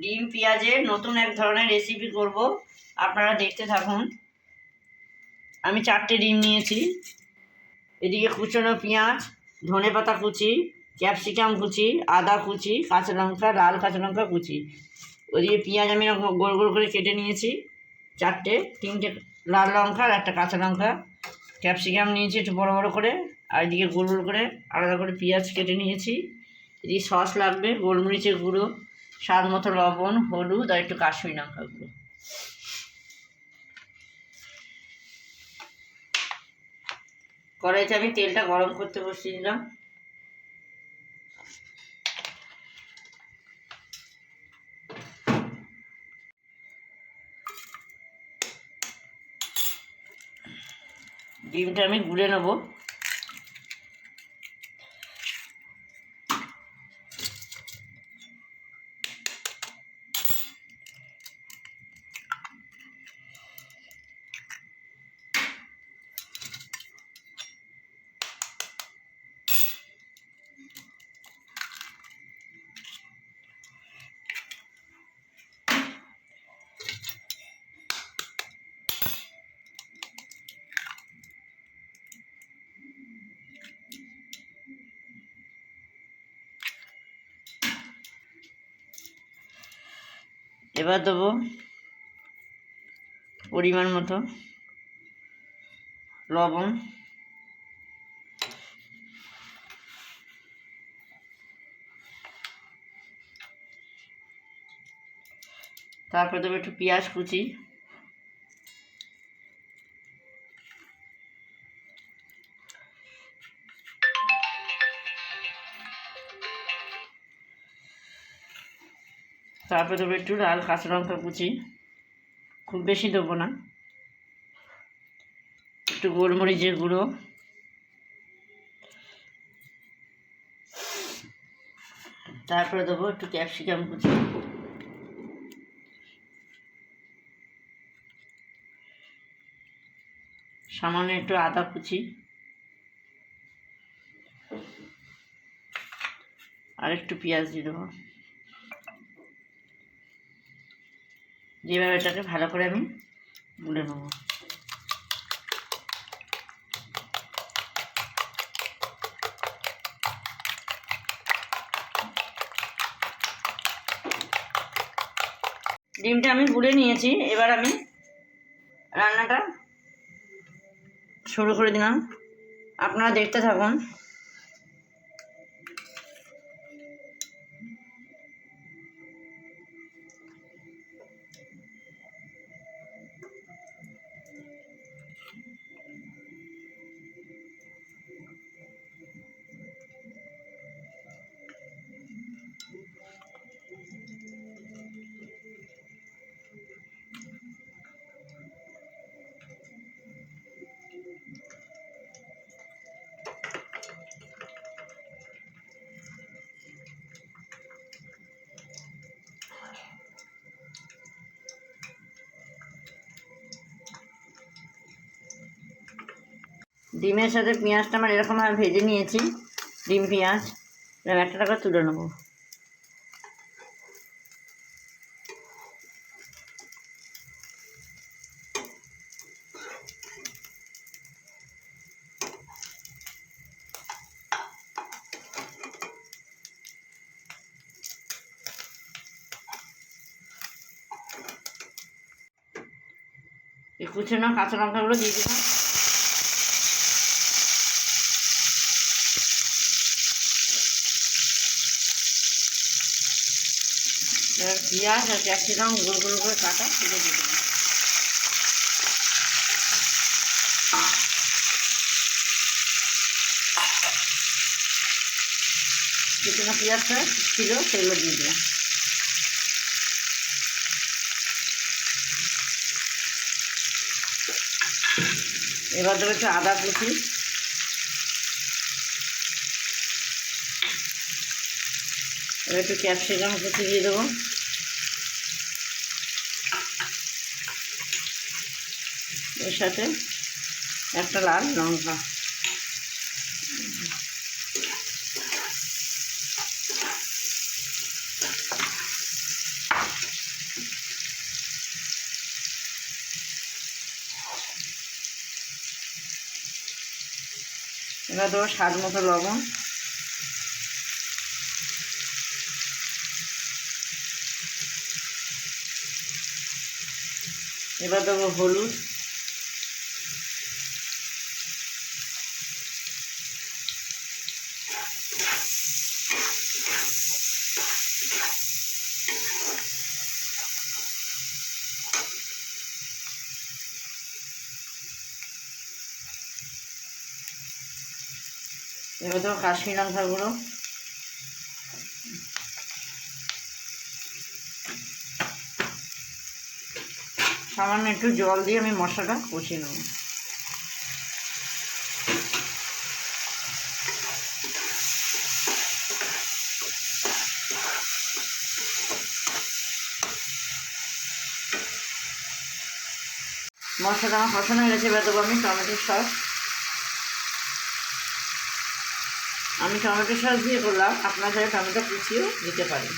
ডিম পেঁয়াজের নতুন এক ধরনের রেসিপি করব। আপনারা দেখতে থাকুন। আমি চারটে ডিম নিয়েছি। এদিকে কুচনো পেঁয়াজ, ধনে পাতা কুচি, ক্যাপসিকাম কুচি, আদা কুচি, কাঁচা লঙ্কা, লাল কাঁচা লঙ্কা কুচি। ওদিকে পেঁয়াজ আমি গোল গোল করে কেটে নিয়েছি। চারটে, তিনটে লাল লঙ্কা আর একটা কাঁচা লঙ্কা। ক্যাপসিকাম নিয়েছি একটু বড় বড় করে। আর এদিকে গোল গোল করে আলাদা করে পেঁয়াজ কেটে নিয়েছি। এদিকে সস লাগবে, গোলমরিচের গুঁড়ো। স্বাদ মতো লবণ, হলুদ আর একটু কাশ্মীর লঙ্কা গুঁড়ো। কড়াইতে আমি তেলটা গরম করতে বসিয়ে দিলাম। ডিমটা আমি গুলে নেব। এবার দেবো পরিমাণ মতো লবণ। তারপর দেবো একটু পেঁয়াজ কুচি। তারপরে দেবো একটু লাল কাঁচা লঙ্কা কুচি। খুব বেশি দেবো না। একটু গোলমরিচের গুঁড়ো। তারপরে দেবো একটু ক্যাপসিকাম কুচি। সামান্য একটু আদা কুচি। আর একটু পেঁয়াজ দিয়ে দেবো। যেভাবে এটাকে ভালো করে আমি গুলে নেব। ডিমটা আমি গুলে নিয়েছি, এবার আমি রান্নাটা শুরু করে দিলাম। আপনারা দেখতে থাকুন। ডিমের সাথে পেঁয়াজটা আমার এরকমভাবে ভেজে নিয়েছি, ডিম পেঁয়াজ। এবার একটা টাকা তুলে নেব। এই কুচনো কাঁচা লঙ্কাগুলো দিয়ে দিলাম। এবার পেঁয়াজ আর ক্যাপসিকাম গোল গোল করে কাটা, সেটা দিয়ে দেবো। কুচনো পেঁয়াজটা ছিল সেগুলো দিয়ে দিলাম। এবার দেবো আদা কুচি। এবার একটু ক্যাপসিকাম কুচি দিয়ে দেবো। এর সাথে একটা লাল লঙ্কা। এবার দেবো স্বাদ মতো লবণ। এবার দেবো হলুদ। এবার দেবো কাশ্মীর লঙ্কা গুঁড়ো। সামান্য একটু জল দিয়ে আমি মশলাটা কষিয়ে নেব। মশলাটা আমার কষানো হয়ে গেছে, এবার আমি টমেটোর সস। আমি টমেটো সস দিয়ে করলাম, আপনার চাইলে টমেটো কুচিয়েও দিতে পারেন।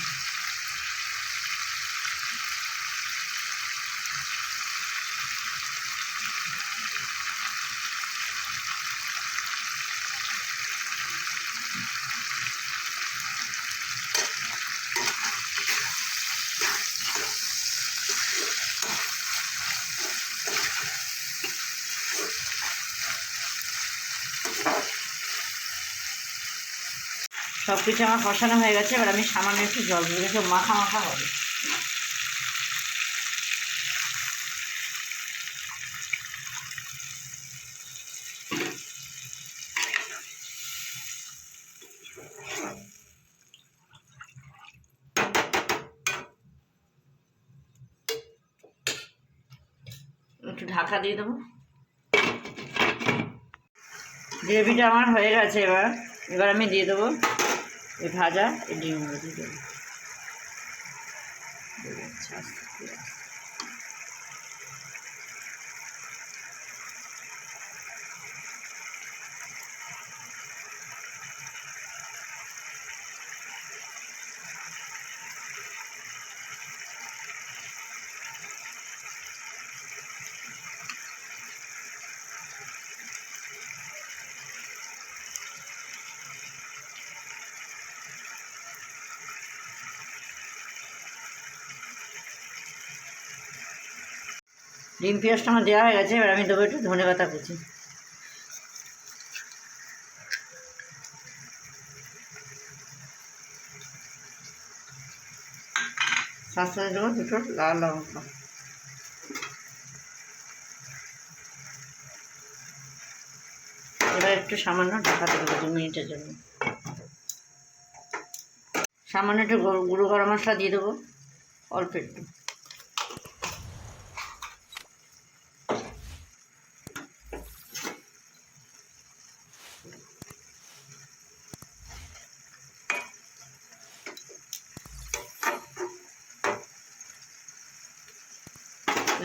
সব কিছু আমার কষানো হয়ে গেছে, এবার আমি সামান্য একটু জল দিয়ে সব মাখা মাখা হবে। একটু ঢাকা দিয়ে দেবো। গ্রেভিটা আমার হয়ে গেছে এবার। এবার আমি দিয়ে দেবো এই ভাজা এই ডিমগুলো দিয়ে দেবো আচ্ছা, ডিম পেঁয়াজটা আমার দেওয়া হয়ে গেছে, এবার আমি দেবো একটু ধনে পাতা কুচি তার দেবো দুটো লাল লঙ্কা। এবার একটু সামান্য ঢাকা দেবো দু মিনিটের জন্য। সামান্য একটু গুঁড়ো গরম মশলা দিয়ে দেবো, অল্প একটু।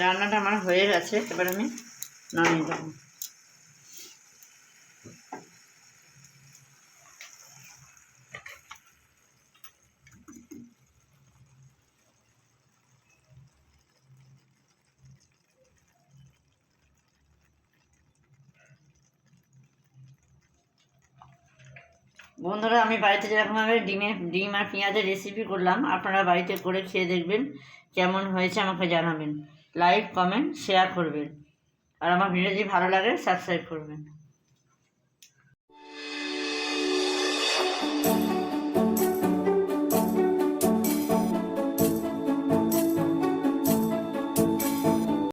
রান্নাটা আমার হয়ে গেছে, এবার আমি নামিয়ে দেবো বন্ধুরা, আমি বাড়িতে যেরকমভাবে ডিমে, ডিম আর পেঁয়াজের রেসিপি করলাম, আপনারা বাড়িতে করে খেয়ে দেখবেন কেমন হয়েছে, আমাকে জানাবেন। লাইক কমেন্ট শেয়ার করবেন। আর আমার ভিডিও যদি ভালো লাগে সাবস্ক্রাইব করবেন।